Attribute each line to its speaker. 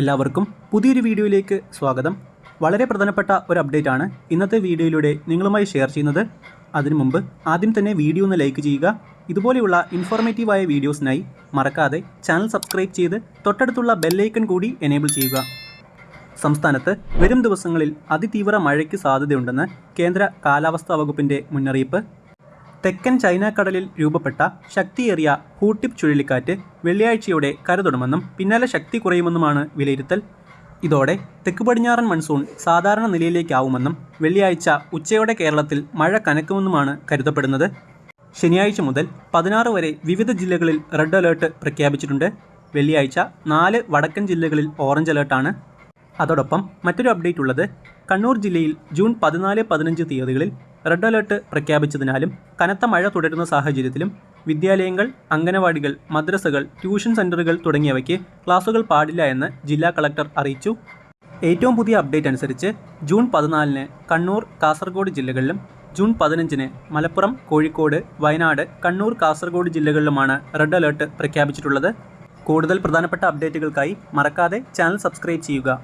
Speaker 1: എല്ലാവർക്കും പുതിയൊരു വീഡിയോയിലേക്ക് സ്വാഗതം വളരെ പ്രധാനപ്പെട്ട ഒരു അപ്ഡേറ്റ് ആണ് ഇന്നത്തെ വീഡിയോയിലൂടെ നിങ്ങളുമായി ഷെയർ ചെയ്യുന്നത് അതിനു മുമ്പ് ആദ്യം തന്നെ വീഡിയോ ഒന്ന് ലൈക്ക് ചെയ്യുക ഇതുപോലെയുള്ള ഇൻഫോർമേറ്റീവായ വീഡിയോസിനായി മറക്കാതെ ചാനൽ സബ്സ്ക്രൈബ് ചെയ്ത് തൊട്ടടുത്തുള്ള ബെല്ലൈക്കൺ കൂടി എനേബിൾ ചെയ്യുക സംസ്ഥാനത്ത് വരും ദിവസങ്ങളിൽ അതിതീവ്ര മഴയ്ക്ക് സാധ്യതയുണ്ടെന്ന് കേന്ദ്ര കാലാവസ്ഥാ വകുപ്പിൻ്റെ മുന്നറിയിപ്പ് തെക്കൻ ചൈന കടലിൽ രൂപപ്പെട്ട ശക്തിയേറിയ ഹൂട്ടിപ്പ് ചുഴലിക്കാറ്റ് വെള്ളിയാഴ്ചയോടെ കരതൊടുമെന്നും പിന്നാലെ ശക്തി കുറയുമെന്നുമാണ് വിലയിരുത്തൽ ഇതോടെ തെക്ക് പടിഞ്ഞാറൻ മൺസൂൺ സാധാരണ നിലയിലേക്കാവുമെന്നും വെള്ളിയാഴ്ച ഉച്ചയോടെ കേരളത്തിൽ മഴ കനക്കുമെന്നുമാണ് കരുതപ്പെടുന്നത് ശനിയാഴ്ച മുതൽ പതിനാറ് വരെ വിവിധ ജില്ലകളിൽ റെഡ് അലേർട്ട് പ്രഖ്യാപിച്ചിട്ടുണ്ട് വെള്ളിയാഴ്ച നാല് വടക്കൻ ജില്ലകളിൽ ഓറഞ്ച് അലേർട്ടാണ് അതോടൊപ്പം മറ്റൊരു അപ്ഡേറ്റ് ഉള്ളത് കണ്ണൂർ ജില്ലയിൽ ജൂൺ പതിനാല് പതിനഞ്ച് തീയതികളിൽ റെഡ് അലേർട്ട് പ്രഖ്യാപിച്ചതിനാലും കനത്ത മഴ തുടരുന്ന സാഹചര്യത്തിലും വിദ്യാലയങ്ങൾ അംഗനവാടികൾ മദ്രസകൾ ട്യൂഷൻ സെൻ്ററുകൾ തുടങ്ങിയവയ്ക്ക് ക്ലാസുകൾ പാടില്ല എന്ന് ജില്ലാ കളക്ടർ അറിയിച്ചു ഏറ്റവും പുതിയ അപ്ഡേറ്റ് അനുസരിച്ച് ജൂൺ പതിനാലിന് കണ്ണൂർ കാസർഗോഡ് ജില്ലകളിലും ജൂൺ പതിനഞ്ചിന് മലപ്പുറം കോഴിക്കോട് വയനാട് കണ്ണൂർ കാസർഗോഡ് ജില്ലകളിലുമാണ് റെഡ് അലേർട്ട് പ്രഖ്യാപിച്ചിട്ടുള്ളത് കൂടുതൽ പ്രധാനപ്പെട്ട അപ്ഡേറ്റുകൾക്കായി മറക്കാതെ ചാനൽ സബ്സ്ക്രൈബ് ചെയ്യുക